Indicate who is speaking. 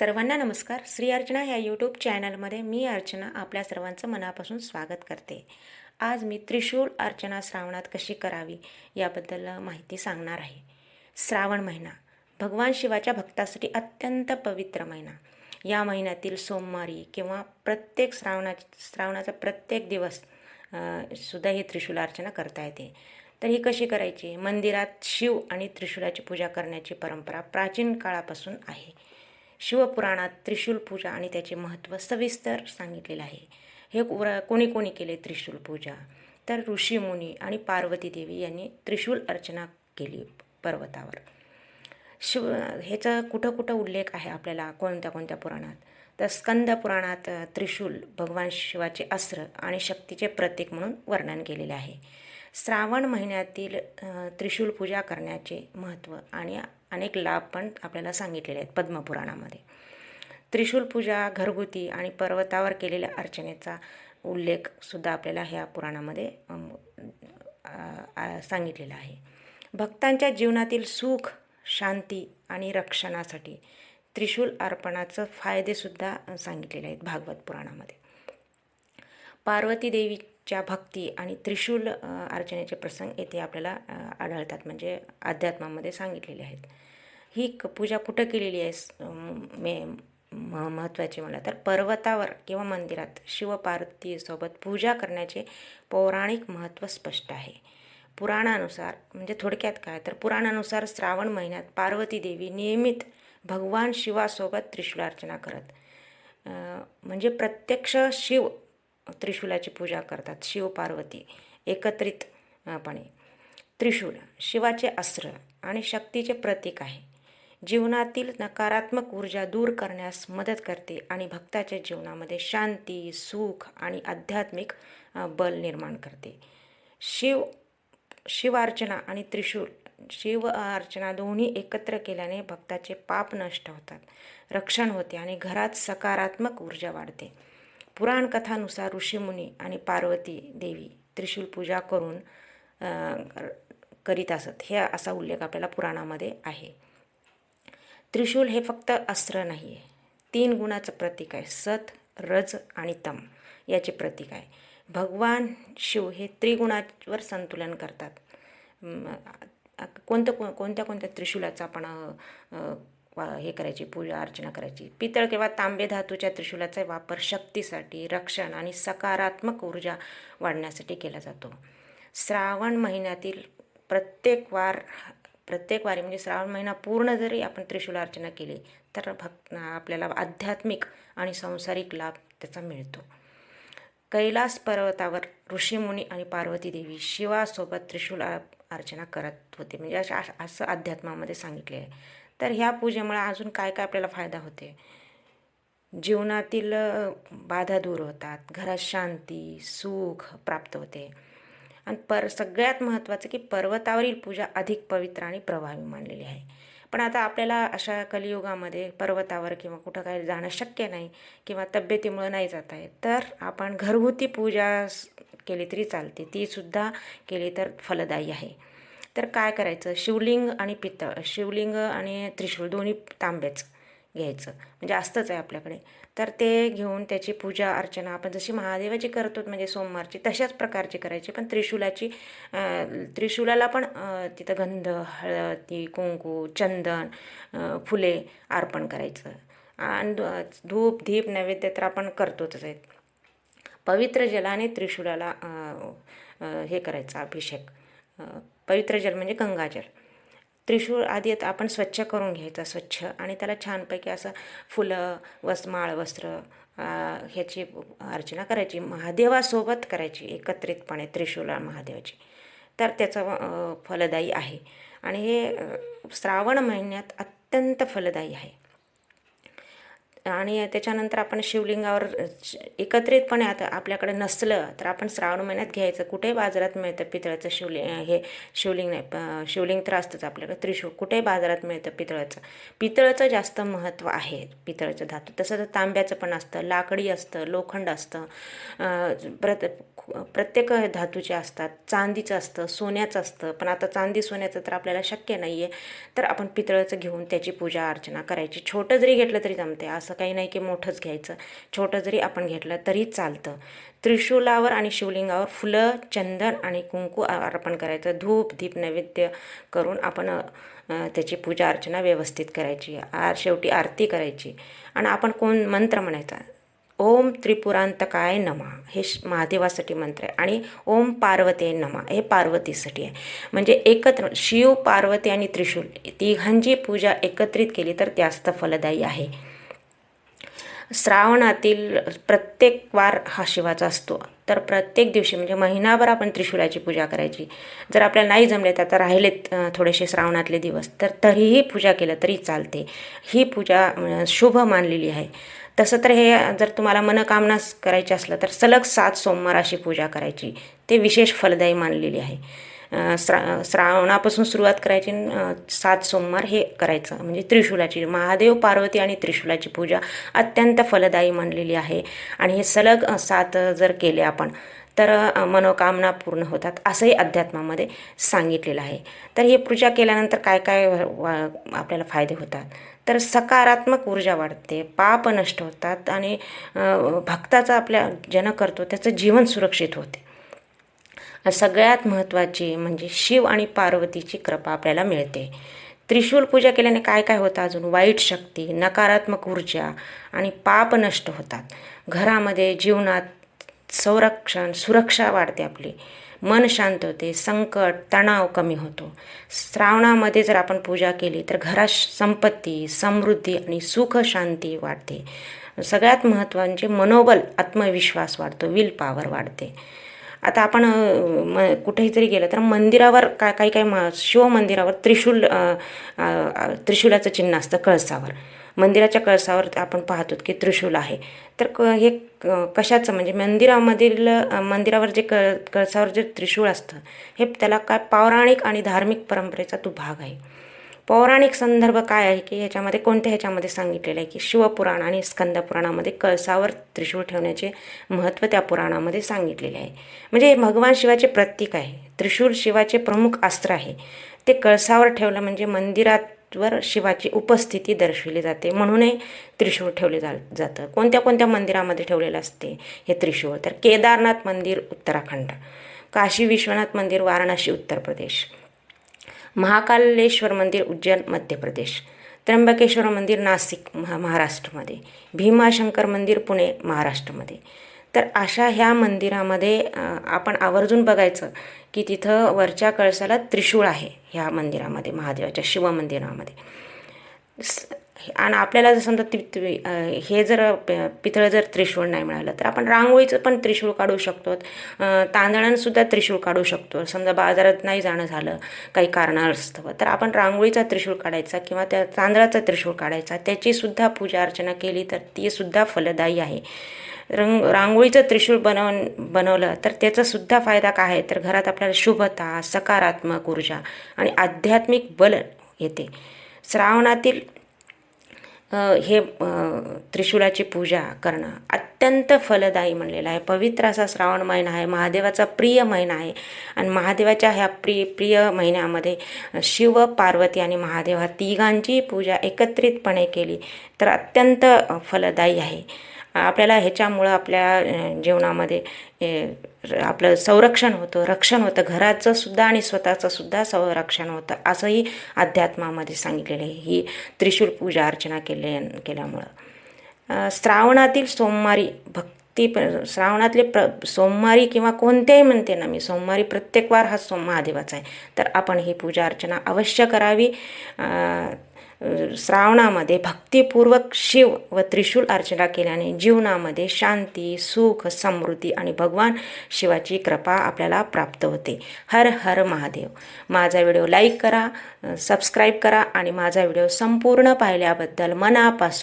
Speaker 1: सर्वांना नमस्कार. श्री अर्चना ह्या यूट्यूब चॅनलमध्ये मी अर्चना आपल्या सर्वांचं मनापासून स्वागत करते. आज मी त्रिशूळ अर्चना श्रावणात कशी करावी याबद्दल माहिती सांगणार आहे. श्रावण महिना भगवान शिवाच्या भक्तासाठी अत्यंत पवित्र महिना. या महिन्यातील सोमवारी किंवा प्रत्येक श्रावणा श्रावणाचा प्रत्येक दिवस सुद्धा ही त्रिशूल अर्चना करता येते. तर ही कशी करायची? मंदिरात शिव आणि त्रिशूलाची पूजा करण्याची परंपरा प्राचीन काळापासून आहे. शिवपुराणात त्रिशूल पूजा आणि त्याचे महत्त्व सविस्तर सांगितलेलं आहे. हे कुर- कोणी कोणी केले त्रिशूल पूजा? तर ऋषीमुनी आणि पार्वती देवी यांनी त्रिशूल अर्चना केली पर्वतावर. शिव ह्याचा कुठं कुठं उल्लेख आहे आपल्याला? कोणत्या कोणत्या पुराणात? तर स्कंद पुराणात त्रिशूल भगवान शिवाचे अस्त्र आणि शक्तीचे प्रतीक म्हणून वर्णन केलेले आहे. श्रावण महिन्यातील त्रिशूल पूजा करण्याचे महत्त्व आणि अनेक लाभ पण आपल्याला सांगितलेले आहेत पद्मपुराणामध्ये. त्रिशूल पूजा घरगुती आणि पर्वतावर केलेल्या अर्चनेचा उल्लेखसुद्धा आपल्याला ह्या पुराणामध्ये सांगितलेला आहे. भक्तांच्या जीवनातील सुख शांती आणि रक्षणासाठी त्रिशूल अर्पणाचं फायदेसुद्धा सांगितलेले आहेत भागवत पुराणामध्ये. पार्वती देवीच्या भक्ती आणि त्रिशूल अर्चनेचे प्रसंग येथे आपल्याला आढळतात म्हणजे अध्यात्मामध्ये सांगितलेले आहेत. ही क पूजा कुठं केलेली आहे? मे म मला तर पर्वतावर किंवा मंदिरात शिवपार्वतीसोबत पूजा करण्याचे पौराणिक महत्त्व स्पष्ट आहे. पुराणानुसार म्हणजे थोडक्यात काय? तर पुराणानुसार श्रावण महिन्यात पार्वती देवी नियमित भगवान शिवासोबत त्रिशूलार्चना करत म्हणजे प्रत्यक्ष शिव त्रिशूलाची पूजा करतात शिव पार्वती एकत्रितपणे. त्रिशूल शिवाचे अस्त्र आणि शक्तीचे प्रतीक आहे. जीवनातील नकारात्मक ऊर्जा दूर करण्यास मदत करते आणि भक्ताच्या जीवनामध्ये शांती सुख आणि आध्यात्मिक बल निर्माण करते. शिव शिवार्चना आणि त्रिशूल शिव अर्चना दोन्ही एकत्र केल्याने भक्ताचे पाप नष्ट होतात रक्षण होते आणि घरात सकारात्मक ऊर्जा वाढते. पुराण कथानुसार ऋषीमुनी आणि पार्वती देवी त्रिशूल पूजा करून करीत असत. हे असा उल्लेख आपल्याला पुराणामध्ये आहे. त्रिशूल हे फक्त अस्त्र नाही आहे तीन गुणाचं प्रतीक आहे. सत रज आणि तम याचे प्रतीक आहे. भगवान शिव हे त्रिगुणावर संतुलन करतात. कोणतं को कोणत्या कोणत्या त्रिशूलाचं आपण वा- हे करायची पूजा अर्चना करायची? पितळ किंवा तांबे धातूच्या त्रिशूलाचा वापर शक्तीसाठी रक्षण आणि सकारात्मक ऊर्जा वाढण्यासाठी केला जातो. श्रावण महिन्यातील प्रत्येक वार प्रत्येक वारी म्हणजे श्रावण महिना पूर्ण जरी आपण त्रिशूल अर्चना केली तर भक्त आपल्याला आध्यात्मिक आणि सांसारिक लाभ त्याचा मिळतो. कैलास पर्वतावर ऋषीमुनी आणि पार्वती देवी शिवासोबत त्रिशूल अर्चना करत होते. म्हणजे अशा असं अध्यात्मामध्ये सांगितले आहे. तर ह्या पूजेमुळे अजून काय काय आपल्याला फायदा होते? जीवनातील बाधा दूर होतात. घरात शांती सुख प्राप्त होते. आणि पर सगळ्यात महत्त्वाचं की पर्वतावरील पूजा अधिक पवित्र आणि प्रभावी मानलेली आहे. पण आता आपल्याला अशा कलियुगामध्ये पर्वतावर किंवा कुठं काही जाणं शक्य नाही किंवा तब्येतीमुळं नाही जात आहे तर आपण घरगुती पूजा केली तरी चालते. तीसुद्धा केली तर फलदायी आहे. तर काय करायचं? शिवलिंग आणि पितळ शिवलिंग आणि त्रिशूळ दोन्ही तांब्याचं घ्यायचं. म्हणजे असतंच आहे आपल्याकडे. तर ते घेऊन त्याची पूजा अर्चना आपण जशी महादेवाची करतो म्हणजे सोमवारची तशाच प्रकारची करायची. पण त्रिशूलाची त्रिशूलाला पण तिथं गंध हळदी कुंकू चंदन फुले अर्पण करायचं. आणि धूप धीप नैवेद्य तर आपण करतोच आहेत पवित्र जलाने त्रिशूलाला हे करायचं अभिषेक. पवित्र जल म्हणजे गंगाजल. त्रिशूळ आधी आता आपण स्वच्छ करून घ्यायचा स्वच्छ. आणि त्याला छानपैकी असं फुलं वस माळ वस्त्र ह्याची अर्चना करायची. महादेवासोबत करायची एकत्रितपणे त्रिशूला महादेवाची. तर त्याचं फलदायी आहे. आणि हे श्रावण महिन्यात अत्यंत फलदायी आहे. आणि त्याच्यानंतर आपण शिवलिंगावर एकत्रितपणे आता आपल्याकडे नसलं तर आपण श्रावण महिन्यात घ्यायचं. कुठेही बाजारात मिळतं पितळाचं शिवलिंग हे शिवलिंग नाही शिवलिंग तर असतंच आपल्याकडे. त्रिशूळ कुठेही बाजारात मिळतं पितळाचं? पितळाचं जास्त महत्त्व आहे पितळाचं धातू. तसं तर तांब्याचं पण असतं लाकडी असतं लोखंड असतं प्रत प्रत्येक धातूचे असतात. चांदीचं असतं सोन्याचं असतं. पण आता चांदी सोन्याचं तर आपल्याला शक्य नाही आहे तर आपण पितळाचं घेऊन त्याची पूजा अर्चना करायची. छोटं जरी घेतलं तरी जमते असं असं काही नाही की मोठंच घ्यायचं. छोटं जरी आपण घेतलं तरी चालतं. त्रिशूलावर आणि शिवलिंगावर फुलं चंदन आणि कुंकू अर्पण करायचं. धूप दीप नैवेद्य करून आपण त्याची पूजा अर्चना व्यवस्थित करायची. आर शेवटी आरती करायची. आणि आपण कोण मंत्र म्हणायचा? ओम त्रिपुरांतकाय नमा. हे श- महादेवासाठी मंत्र आहे. आणि ओम पार्वते नमा. हे पार्वतीसाठी आहे. म्हणजे एकत्र शिव पार्वती आणि त्रिशूल तिघांची पूजा एकत्रित केली तर जास्त फलदायी आहे. श्रावणातील प्रत्येक वार हा शिवाचा असतो. तर प्रत्येक दिवशी म्हणजे महिनाभर आपण त्रिशूलाची पूजा करायची. जर आपल्याला नाही जमले तर आता राहिलेत थोडेसे श्रावणातले दिवस. तर तरीही पूजा केलं तरी चालते. ही पूजा शुभ मानलेली आहे. तसं तर हे जर तुम्हाला मनकामना करायची असलं तर सलग सात सोमवार अशी पूजा करायची. ते विशेष फलदायी मानलेली आहे. श्रा श्रावणापासून सुरुवात करायची सात सोमवार हे करायचं. म्हणजे त्रिशूलाची महादेव पार्वती आणि त्रिशूलाची पूजा अत्यंत फलदायी मानलेली आहे. आणि हे सलग सात जर केले आपण तर मनोकामना पूर्ण होतात असंही अध्यात्मामध्ये सांगितलेलं आहे. तर हे पूजा केल्यानंतर काय काय वा- आपल्याला फायदे होतात? तर सकारात्मक ऊर्जा वाढते पाप नष्ट होतात आणि भक्ताचा आपल्या जन करतो त्याचं जीवन सुरक्षित होते. सगळ्यात महत्त्वाची म्हणजे शिव आणि पार्वतीची कृपा आपल्याला मिळते. त्रिशूल पूजा केल्याने काय काय होतं? अजून वाईट शक्ती नकारात्मक ऊर्जा आणि पाप नष्ट होतात. घरामध्ये जीवनात संरक्षण सुरक्षा वाढते आपली. मन शांत होते संकट तणाव कमी होतो. श्रावणामध्ये जर आपण पूजा केली तर घरात संपत्ती समृद्धी आणि सुख शांती वाढते. सगळ्यात महत्त्वाचे मनोबल आत्मविश्वास वाढतो विल पॉवर वाढते. आता आपण म कुठेही जरी गेलं तर मंदिरावर काय काही काही म शिव मंदिरावर त्रिशूल त्रिशूलाचं चिन्ह असतं कळसावर. मंदिराच्या कळसावर आपण पाहतो की त्रिशूल आहे. तर क हे क- कशाचं? म्हणजे मंदिरामधील मंदिरावर जे क कळसावर जे त्रिशूळ असतं हे त्याला काय पौराणिक आणि धार्मिक परंपरेचा तो भाग आहे. पौराणिक संदर्भ काय आहे की ह्याच्यामध्ये कोणत्या ह्याच्यामध्ये सांगितलेलं आहे की शिवपुराण आणि स्कंद पुराणामध्ये कळसावर त्रिशूळ ठेवण्याचे महत्त्व त्या पुराणामध्ये सांगितलेले आहे. म्हणजे भगवान शिवाचे प्रतीक आहे त्रिशूळ शिवाचे प्रमुख अस्त्र आहे. ते कळसावर ठेवलं म्हणजे मंदिरातवर शिवाची उपस्थिती दर्शविली जाते. म्हणूनही त्रिशूळ ठेवले जा जातं. कोणत्या कोणत्या मंदिरामध्ये ठेवलेलं असते हे त्रिशूळ? तर केदारनाथ मंदिर उत्तराखंड. काशी विश्वनाथ मंदिर वाराणसी उत्तर प्रदेश. महाकालेश्वर मंदिर उज्जैन मध्य प्रदेश. त्र्यंबकेश्वर मंदिर नाशिक महा महाराष्ट्रमध्ये. भीमाशंकर मंदिर पुणे महाराष्ट्रामध्ये. तर अशा ह्या मंदिरामध्ये आपण आवर्जून बघायचं की तिथं वरच्या कळसाला त्रिशूळ आहे ह्या मंदिरामध्ये महादेवाच्या शिव मंदिरामध्ये स- आणि आपल्याला जर समजा ति हे जर प- पितळ जर त्रिशूळ नाही मिळालं तर आपण रांगोळीचं पण त्रिशूळ काढू शकतो. तांदळांसुद्धा त्रिशूळ काढू शकतो. समजा बाजारात नाही जाणं झालं काही कारणास्तव तर आपण रांगोळीचा त्रिशूळ काढायचा किंवा त्या तांदळाचा त्रिशूळ काढायचा त्याचीसुद्धा पूजा अर्चना केली तर तीसुद्धा फलदायी आहे. रंग रांगोळीचं त्रिशूळ बनव बनवलं तर त्याचासुद्धा फायदा काय आहे? तर घरात आपल्याला शुभता सकारात्मक ऊर्जा आणि आध्यात्मिक बल येते. श्रावणातील हे त्रिशूलाची पूजा करणं अत्यंत फलदायी म्हणलेलं आहे. पवित्र असा श्रावण महिना आहे. महादेवाचा प्रिय महिना आहे. आणि महादेवाच्या ह्या प्रिय प्रिय महिन्यामध्ये शिव पार्वती आणि महादेव हा तिघांची पूजा एकत्रितपणे केली तर अत्यंत फलदायी आहे. आपल्याला ह्याच्यामुळं आपल्या जीवनामध्ये आपलं संरक्षण होतं रक्षण होतं. घराचं सुद्धा आणि स्वतःचं सुद्धा संरक्षण होतं. असंही अध्यात्मामध्ये सांगितलेलं आहे. ही त्रिशूल पूजा अर्चना केले केल्यामुळं. श्रावणातील सोमवारी भक्ती प श्रावणातले प्र सोमवारी किंवा कोणत्याही म्हणते ना मी सोमवारी प्रत्येक वार हा सोम महादेवाचा आहे. तर आपण ही पूजा अर्चना अवश्य करावी. श्रावणामध्ये भक्तिपूर्वक शिव व त्रिशूल अर्चना केल्याने जीवनामध्ये शांती सुख समृद्धी आणि भगवान शिवाची कृपा आपल्याला प्राप्त होते. हर हर महादेव. माझा व्हिडिओ लाईक करा सबस्क्राईब करा आणि माझा व्हिडिओ संपूर्ण पाहिल्याबद्दल मनापासून